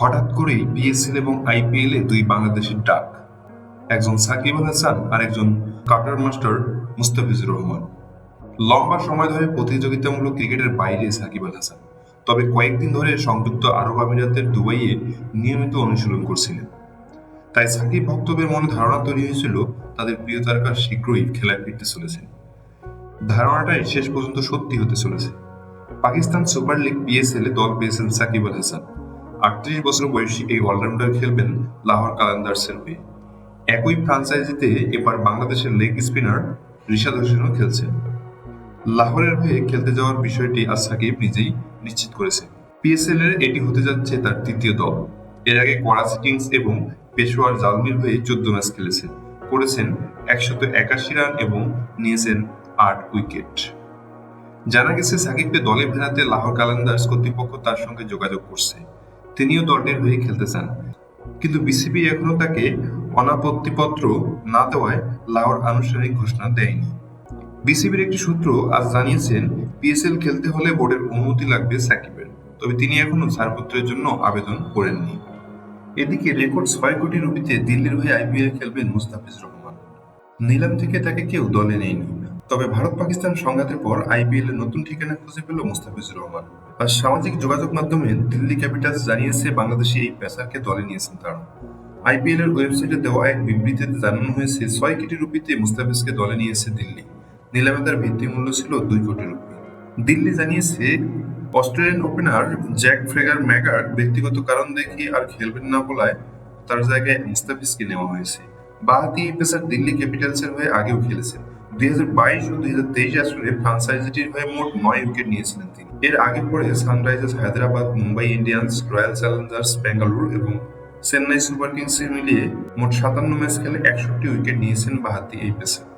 হঠাৎ করেই পিএসএল এবং আইপিএল এ দুই বাংলাদেশের ডাক। একজন সাকিব আল হাসান আর একজন কাটার মাস্টার মুস্তাফিজুর রহমান। লম্বা সময় ধরে প্রতিযোগিতামূলক ক্রিকেটের বাইরে সাকিব আল হাসান। তবে কয়েকদিন ধরে সংযুক্ত আরব আমিরাতের দুবাইয়ে নিয়মিত অনুশীলন করছিলেন। তাই সাকিব ভক্তদের মনে ধারণা তৈরি হয়েছিল, তাদের প্রিয় তারকা শীঘ্রই খেলায় ফিরতে চলেছেন। ধারণাটাই শেষ পর্যন্ত সত্যি হতে চলেছে। পাকিস্তান সুপার লিগ পিএসএল এ দল পেয়েছেন সাকিব আল হাসান। আটত্রিশ বছর বয়সী এই অলরাউন্ডার খেলবেন লাহোর কালান্দার্সের হয়ে একই ফ্রাঞ্চাইজিতে এবার বাংলাদেশের লেগ স্পিনার রিশাদ হোসেনও খেলছেন। লাহোরের হয়ে খেলতে যাওয়ার বিষয়টি আজ সাকিব নিজেই নিশ্চিত করেছে পিএসএল এর এটি হতে যাচ্ছে তার তৃতীয় দল। এর আগে করাচি কিংস এবং পেশোয়ার জালমির হয়ে চোদ্দ ম্যাচ খেলেছেন। করেছেন একশত একাশি রান এবং নিয়েছেন আট উইকেট। জানা গেছে, সাকিবকে দলে ফেরাতে লাহোর কালান্দার্স কর্তৃপক্ষ তার সঙ্গে যোগাযোগ করছে। তিনিও দলটির হয়ে খেলতে চান কিন্তু বিসিবি এখনও তাকে অনাপত্তিপত্র না দেওয়ায় লাহোর আনুষ্ঠানিক ঘোষণা দেয়নি। বিসিবির একটি সূত্র আজ জানিয়েছেন, পিএসএল খেলতে হলে বোর্ডের অনুমতি লাগবে সাকিবের। তবে তিনি এখনও ছাড়পত্রের জন্য আবেদন করেননি। এদিকে রেকর্ড ছয় কোটি রুপিতে দিল্লির হয়ে আইপিএল খেলবেন মুস্তাফিজ রহমান। নিলাম থেকে তাকে কেউ দলে নেয়নি। তবে ভারত পাকিস্তান সংঘাতের পর আইপিএল এর নতুন ঠিকানা খুঁজে পেল মুস্তাফিজুর রহমান। আর সামাজিক যোগাযোগ মাধ্যমে দিল্লি ক্যাপিটালস জানিয়েছে, বাংলাদেশি এই পেসারকে দলে নিয়েছেন তারা। আইপিএল এর ওয়েবসাইটে দেওয়া এক বিবৃতিতে জানানো হয়েছে, ছয় কোটি রুপিতে মুস্তাফিজকে দলে নিয়েছে দিল্লি। নিলামে তার ভিত্তি মূল্য ছিল দুই কোটি রুপি। দিল্লি জানিয়েছে, Australian opener Jake Fraser McGurk ব্যক্তিগত কারণ দেখিয়ে আর খেলবেন না বলায় তার জায়গায় মুস্তাফিজকে নেওয়া হয়েছে। বাহাতি এই পেসার দিল্লি ক্যাপিটালসের হয়ে আগেও খেলেছেন দুই হাজার বাইশ ও দুই হাজার তেইশ আসরে ফ্রাঞ্চাইজিটির হয়ে মোট নয় উইকেট নিয়েছিলেন তিনি। এর আগে পরে Sunrisers Hyderabad, Mumbai Indians Royal Challengers Bengaluru এবং চেন্নাই সুপার কিংসকে মিলিয়ে মোট সাতান্ন ম্যাচ খেলে একষট্টি উইকেট নিয়েছেন বাহাতি এই পেসার